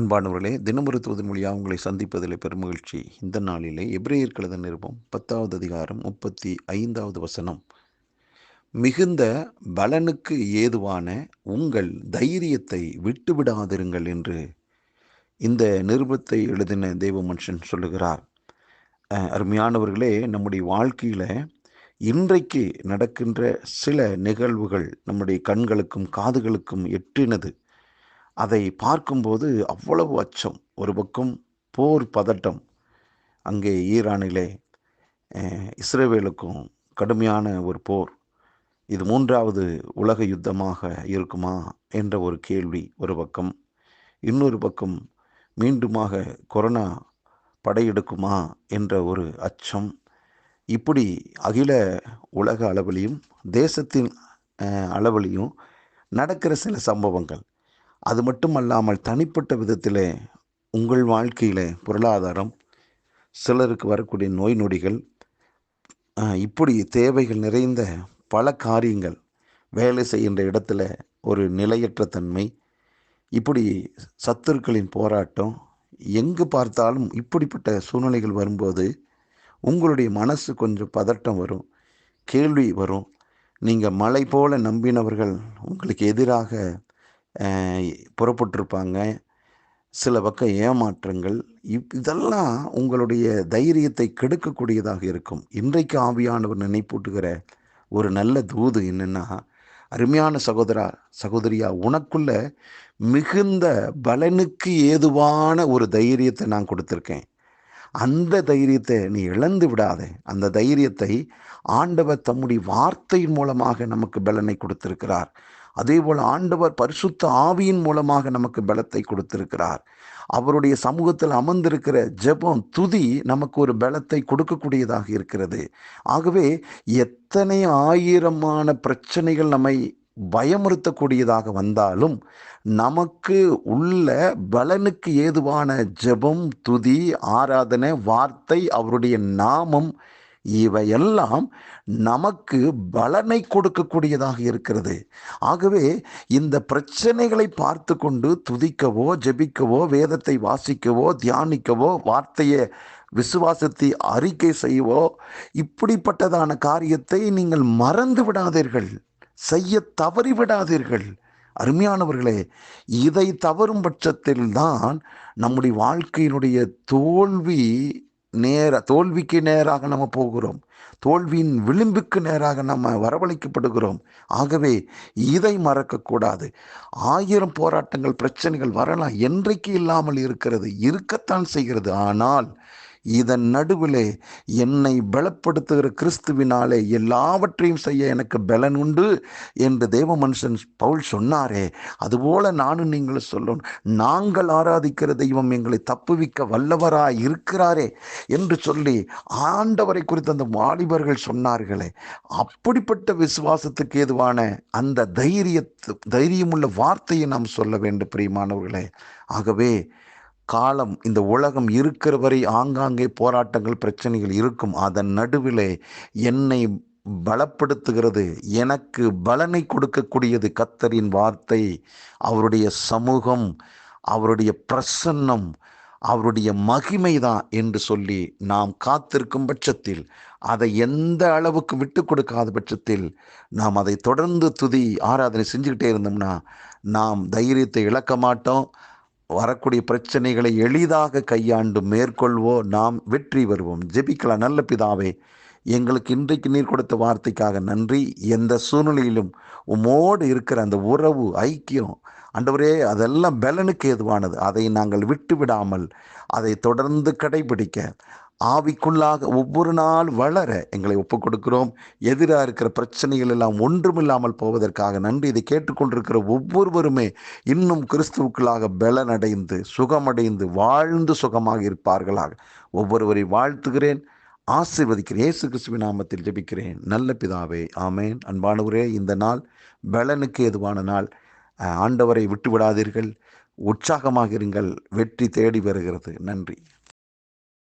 அன்பானவர்களே தினமொரு தூதன் மொழியாக உங்களை சந்திப்பதில் பெருமகிழ்ச்சி. இந்த நாளிலே எப்ரேயர் கழுத நிருபம் பத்தாவது அதிகாரம் முப்பத்தி ஐந்தாவது வசனம். மிகுந்த பலனுக்கு ஏதுவான உங்கள் தைரியத்தை விட்டுவிடாதிருங்கள் என்று இந்த நிருபத்தை எழுதின தெய்வ மனுஷன் சொல்லுகிறார். அருமையானவர்களே நம்முடைய வாழ்க்கையில் இன்றைக்கு நடக்கின்ற சில நிகழ்வுகள் நம்முடைய கண்களுக்கும் காதுகளுக்கும் எட்டினது. அதை பார்க்கும்போது அவ்வளவு அச்சம். ஒரு பக்கம் போர் பதட்டம். அங்கே ஈரானிலே இஸ்ரேவேலுக்கும் கடுமையான ஒரு போர். இது மூன்றாவது உலக யுத்தமாக இருக்குமா என்ற ஒரு கேள்வி ஒரு பக்கம். இன்னொரு பக்கம் மீண்டுமாக கொரோனா படையெடுக்குமா என்ற ஒரு அச்சம். இப்படி அகில உலக அளவிலையும் தேசத்தின் அளவிலையும் நடக்கிற சில சம்பவங்கள். அது மட்டும் அல்லாமல் தனிப்பட்ட விதத்தில் உங்கள் வாழ்க்கையில் பொருளாதாரம் சிலருக்கு வரக்கூடிய நோய் நொடிகள் இப்படி தேவைகள் நிறைந்த பல காரியங்கள் வேலை செய்கின்ற இடத்துல ஒரு நிலையற்ற தன்மை இப்படி சத்துருக்களின் போராட்டம் எங்கு பார்த்தாலும் இப்படிப்பட்ட சூழ்நிலைகள் வரும்போது உங்களுடைய மனசு கொஞ்சம் பதட்டம் வரும் கேள்வி வரும். நீங்கள் மலை போல நம்பினவர்கள் உங்களுக்கு எதிராக புறப்பட்டிருப்பாங்க. சில பக்கம் ஏமாற்றங்கள். இப் இதெல்லாம் உங்களுடைய தைரியத்தை கெடுக்கக்கூடியதாக இருக்கும். இன்றைக்கு ஆவியானவர் நினைப்பூட்டுகிற ஒரு நல்ல தூது என்னென்னா அருமையான சகோதரா சகோதரியா உனக்குள்ள மிகுந்த பலனுக்கு ஏதுவான ஒரு தைரியத்தை நான் கொடுத்துருக்கேன். அந்த தைரியத்தை நீ இழந்து விடாதே. அந்த தைரியத்தை ஆண்டவர் தம்முடைய வார்த்தையின் மூலமாக நமக்கு பலனை கொடுத்திருக்கிறார். அதே போல் ஆண்டவர் பரிசுத்த ஆவியின் மூலமாக நமக்கு பலத்தை கொடுத்திருக்கிறார். அவருடைய சமூகத்தில் அமர்ந்திருக்கிற ஜெபம் துதி நமக்கு ஒரு பலத்தை கொடுக்கக்கூடியதாக இருக்கிறது. ஆகவே எத்தனை ஆயிரமான பிரச்சனைகள் நம்மை பயமுறுத்தக்கூடியதாக வந்தாலும் நமக்கு உள்ள பலனுக்கு ஏதுவான ஜெபம் துதி ஆராதனை வார்த்தை அவருடைய நாமம் இவையெல்லாம் நமக்கு பலனை கொடுக்கக்கூடியதாக இருக்கிறது. ஆகவே இந்த பிரச்சனைகளை பார்த்து கொண்டு துதிக்கவோ ஜெபிக்கவோ வேதத்தை வாசிக்கவோ தியானிக்கவோ வார்த்தையை விசுவாசத்தை அறிக்கை செய்யவோ இப்படிப்பட்டதான காரியத்தை நீங்கள் மறந்து விடாதீர்கள். செய்ய தவறி விடாதீர்கள். அருமையானவர்களே இதை தவறும் பட்சத்தில் தான் நம்முடைய வாழ்க்கையினுடைய தோல்வி நேர தோல்விக்கு நேராக நம்ம போகிறோம். தோல்வியின் விளிம்புக்கு நேராக நம்ம வரவழைக்கப்படுகிறோம். ஆகவே இதை மறக்கக்கூடாது. ஆயிரம் போராட்டங்கள் பிரச்சனைகள் வரலாம். என்றைக்கு இல்லாமல் இருக்கிறது இருக்கத்தான் செய்கிறது. ஆனால் இதன் நடுவிலே என்னை பலப்படுத்துகிற கிறிஸ்துவினாலே எல்லாவற்றையும் செய்ய எனக்கு பலன் உண்டு என்று தேவ மனுஷன் பவுல் சொன்னாரே. அதுபோல நானும் நீங்களும் சொல்லணும் நாங்கள் ஆராதிக்கிற தெய்வம் எங்களை தப்புவிக்க வல்லவராய் இருக்கிறாரே என்று சொல்லி ஆண்டவரை குறித்து அந்த வாலிபர்கள் சொன்னார்களே. அப்படிப்பட்ட விசுவாசத்துக்கு ஏதுவான அந்த தைரியத்து தைரியமுள்ள வார்த்தையை நாம் சொல்ல வேண்டும் பிரியமானவர்களே. ஆகவே காலம் இந்த உலகம் இருக்கிற வரை ஆங்காங்கே போராட்டங்கள் பிரச்சனைகள் இருக்கும். அதன் நடுவிலே என்னை பலப்படுத்துகிறது. எனக்கு பலனை கொடுக்கக்கூடியது கத்தரின் வார்த்தை. அவருடைய சமூகம் அவருடைய பிரசன்னம் அவருடைய மகிமைதான் என்று சொல்லி நாம் காத்திருக்கும் பட்சத்தில் அதை எந்த அளவுக்கு விட்டு கொடுக்காத பட்சத்தில் நாம் அதை தொடர்ந்து துதி ஆராதனை செஞ்சுக்கிட்டே இருந்தோம்னா நாம் தைரியத்தை இழக்க மாட்டோம். வரக்கூடிய பிரச்சனைகளை எளிதாக கையாண்டு மேற்கொள்வோ நாம் வெற்றி வருவோம் ஜெபிக்கலாம். நல்ல பிதாவே எங்களுக்கு இன்றைக்கு நீர் கொடுத்த வார்த்தைக்காக நன்றி. எந்த சூழ்நிலையிலும் உமோடு இருக்கிற அந்த உறவு ஐக்கியம் அண்டவரே அதெல்லாம் பலனுக்கு ஏதுவானது. அதை நாங்கள் விட்டு விடாமல் அதை தொடர்ந்து கடைபிடிக்க ஆவிக்குள்ளாக ஒவ்வொரு நாள் வளர எங்களை ஒப்பு கொடுக்கிறோம் எதிராக இருக்கிற பிரச்சனைகள் எல்லாம் ஒன்றுமில்லாமல் போவதற்காக நன்றி. இதை கேட்டுக்கொண்டிருக்கிற ஒவ்வொருவருமே இன்னும் கிறிஸ்துவுக்குள்ளாக பலனடைந்து சுகமடைந்து வாழ்ந்து சுகமாக இருப்பார்களாக. ஒவ்வொருவரை வாழ்த்துகிறேன். ஆசீர்வதிக்கிறேன். இயேசு கிறிஸ்துவின் நாமத்தில் ஜெபிக்கிறேன். நல்ல பிதாவே ஆமேன். அன்பானவரே இந்த நாள் பலனுக்கு எதுவான நாள். ஆண்டவரை விட்டு விடாதீர்கள் உற்சாகமாக இருங்கள். வெற்றி தேடி வருகிறது. நன்றி.